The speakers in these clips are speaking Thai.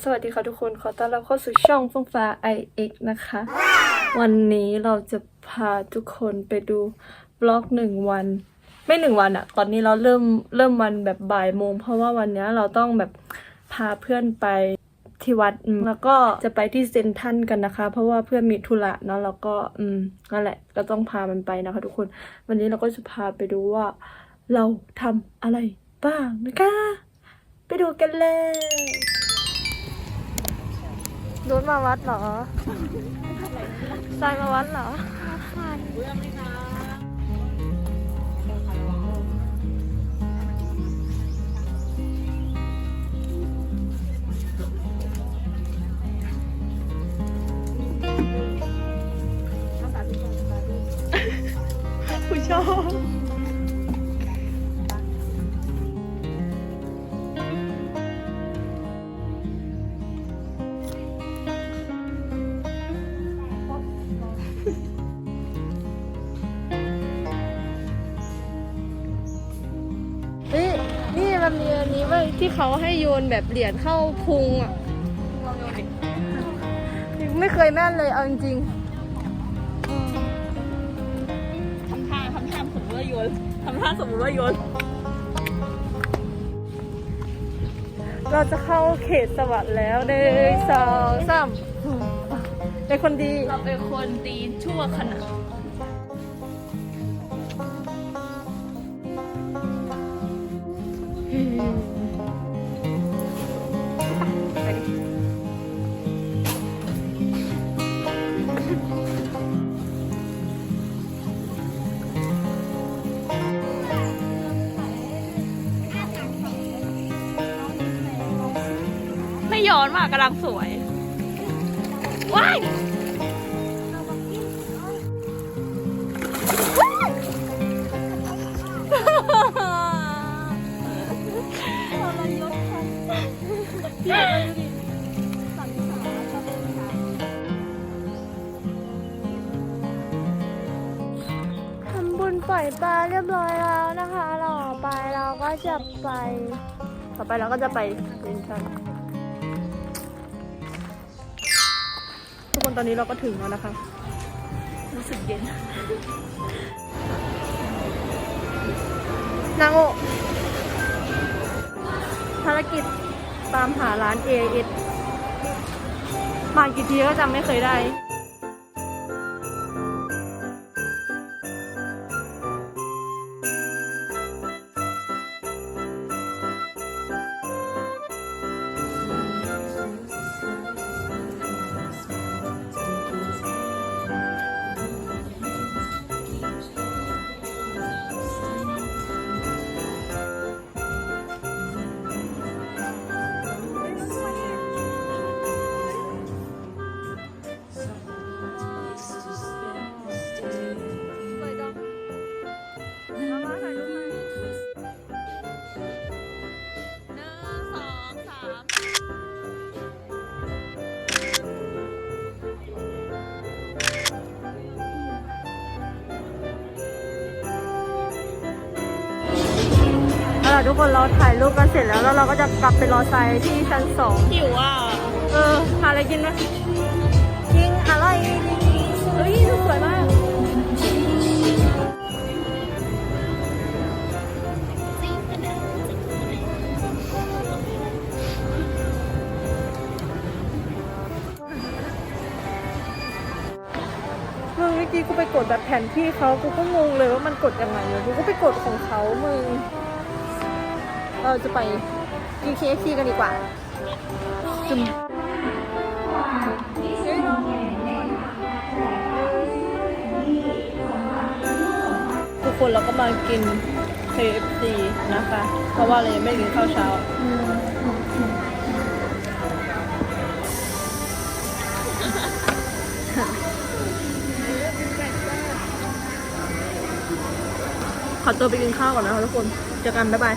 สวัสดีค่ะทุกคน ขอต้อนรับเข้าสู่ช่องฟงฟ้า iX นะคะ วันนี้เราจะพาทุกคนไปดูบล็อกหนึ่งวัน ไม่หนึ่งวันอะตอนนี้เราเริ่มเริ่มวันแบบบ่ายโมง เพราะว่าวันนี้เราต้องแบบพาเพื่อนไปที่วัดแล้วก็จะไปที่เซนทันกันนะคะ เพราะว่าเพื่อนมีธุระเนาะแล้วก็อืมนั่นแหละก็ต้องพามันไปนะคะ ทุกคน วันนี้เราก็จะพาไปดูว่า เราทำอะไรบ้างนะคะ ไปดูกันเลย รถมาวัดเหรอทรายมาวัดเหรอ มันมีอันนี้ไว้ยที่เขาให้โยนแบบเหรียญเข้าพุงอะไม่เคยแม่นเลยเอาจริงๆอืมทำท่าทำท่าสมมติว่าโยนทำท่าสมมติว่าโยนเราจะเข้าเขตสวัสดิ์แล้วหนึ่งสองสามเป็นคนดี เราเป็นคนตีชั่วขณะ ไม่ย้อนมากกำลังสวย ว้ายทำบุญปล่อยปลาเรียบร้อยแล้วนะคะ เราไปเราก็จะไป ต่อไปเราก็จะไปเรียนชั้น คนตอนนี้เราก็ถึงแล้วนะคะ รู้สึกเย็นนางโอภารกิจตามหาร้าน AIS มากี่ทีก็จำไม่เคยได้ ทุกคนเราถ่ายรูปกันเสร็จแล้วแล้วเราก็จะกลับไปรอไซด์ที่ชั้นสองหิวอะ เออหาอะไรกินไหมกินอะไรเฮ้ยดูสวยมากมึงเมื่อกี้กูไปกดแบบแผนที่เขากูก็งงเลยว่ามันกดยังไงเลยกูก็ไปกดของเขามึง เราจะไปกิน KFC กันดีกว่าจุ่มทุกคนเราก็มากิน KFC นะคะ เพราะว่าเรายังไม่กินข้าวเช้า ขอตัวไปกินข้าวก่อนนะคะทุกคน เจอกัน บ๊ายบาย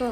ก็